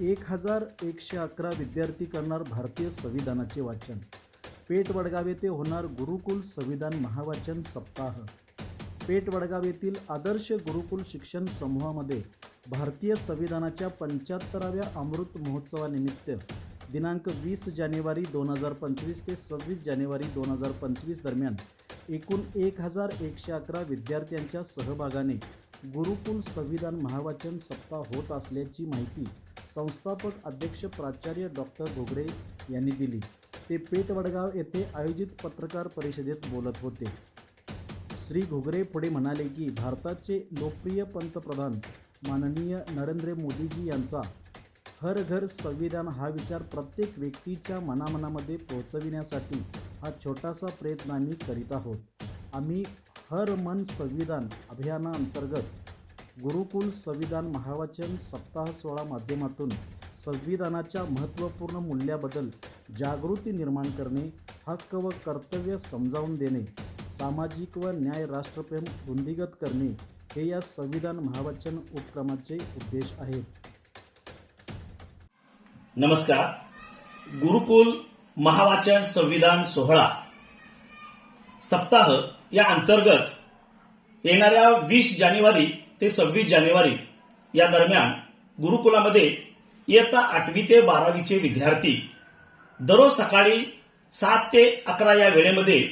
एक हजार एकशे अकरा विद्यार्थी करणार भारतीय संविधानाचे वाचन. पेठ वडगाव येथे होणार गुरुकुल संविधान महावाचन सप्ताह. पेठ वडगाव येथील आदर्श गुरुकुल शिक्षण समूहामध्ये भारतीय संविधानाच्या पंच्याहत्तराव्या अमृत महोत्सवानिमित्त दिनांक वीस जानेवारी दोन हजार पंचवीस ते सव्वीस जानेवारी दोन हजार पंचवीस दरम्यान एकूण एक हजार एकशे अकरा विद्यार्थ्यांच्या सहभागाने गुरुकुल संविधान महावाचन सप्ताह होत असल्याची माहिती संस्थापक अध्यक्ष प्राचार्य डॉक्टर घोगरे यांनी दिली. ते पेटवडगाव येथे आयोजित पत्रकार परिषदेत बोलत होते. श्री घोगरे पुढे म्हणाले की भारताचे लोकप्रिय पंतप्रधान माननीय नरेंद्र मोदीजी यांचा हर घर संविधान हा विचार प्रत्येक व्यक्तीच्या मनामनामध्ये पोहोचविण्यासाठी हा छोटासा प्रयत्न आम्ही करीत आहोत. आम्ही हर मन संविधान अभियानाअंतर्गत गुरुकुल संविधान महावाचन सप्ताह सोहळा माध्यमातून संविधानाच्या महत्त्वपूर्ण मूल्याबद्दल जागृती निर्माण करणे हक्क व कर्तव्य समजावून देणे सामाजिक व न्याय राष्ट्रप्रेम वृंदिगत करणे हे या संविधान महावाचन उपक्रमाचे उद्देश आहेत. नमस्कार. गुरुकुल महावाचन संविधान सोहळा सप्ताह या अंतर्गत येणाऱ्या वीस जानेवारी ते सव्वीस जानेवारी या दरम्यान गुरुकुलामध्ये इयत्ता आठवी ते बारावीचे विद्यार्थी दररोज सकाळी सात ते अकरा या वेळेमध्ये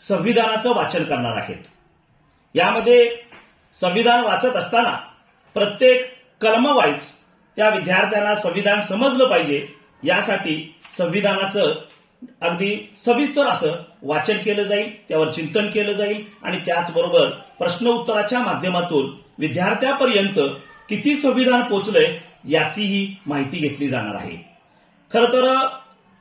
संविधानाचं वाचन करणार आहेत. यामध्ये संविधान वाचत असताना प्रत्येक कलमवाईज त्या विद्यार्थ्यांना संविधान समजलं पाहिजे यासाठी संविधानाचं अगदी सविस्तर असं वाचन केलं जाईल त्यावर चिंतन केलं जाईल आणि त्याचबरोबर प्रश्न उत्तराच्या माध्यमातून विद्यार्थ्यापर्यंत किती संविधान पोचलंय याचीही माहिती घेतली जाणार आहे. खर तर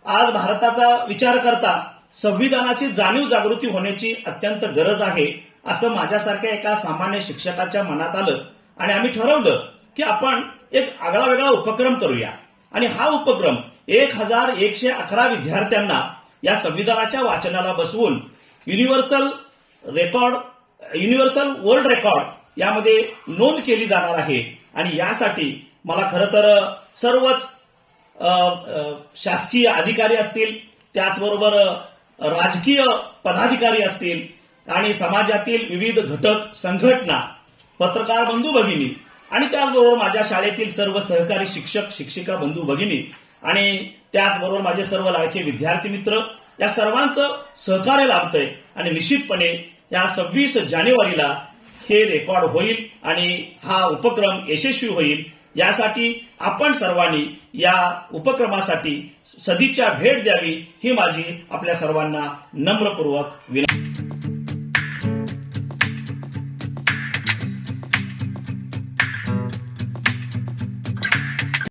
आज भारताचा विचार करता संविधानाची जाणीव जागृती होण्याची अत्यंत गरज आहे असं माझ्यासारख्या एका सामान्य शिक्षकाच्या मनात आलं आणि आम्ही ठरवलं की आपण एक आगळा वेगळा उपक्रम करूया. आणि हा उपक्रम एक हजार एकशे अकरा विद्यार्थ्यांना या संविधानाच्या वाचनाला बसवून universal record universal world record यामध्ये नोंद केली जाणार आहे. आणि यासाठी मला खरं तर सर्वच शासकीय अधिकारी असतील त्याचबरोबर राजकीय पदाधिकारी असतील आणि समाजातील विविध घटक संघटना पत्रकार बंधू भगिनी आणि त्याचबरोबर माझ्या शाळेतील सर्व सहकारी शिक्षक शिक्षिका बंधू भगिनी आणि त्याचबरोबर माझे सर्व लाडके विद्यार्थी मित्र या सर्वांचं सहकार्य लाभतंय. आणि निश्चितपणे या सव्वीस जानेवारीला हे रेकॉर्ड होईल आणि हा उपक्रम यशस्वी होईल यासाठी आपण सर्वांनी या उपक्रमासाठी सदिच्छा भेट द्यावी ही माझी आपल्या सर्वांना नम्रपूर्वक विनंती.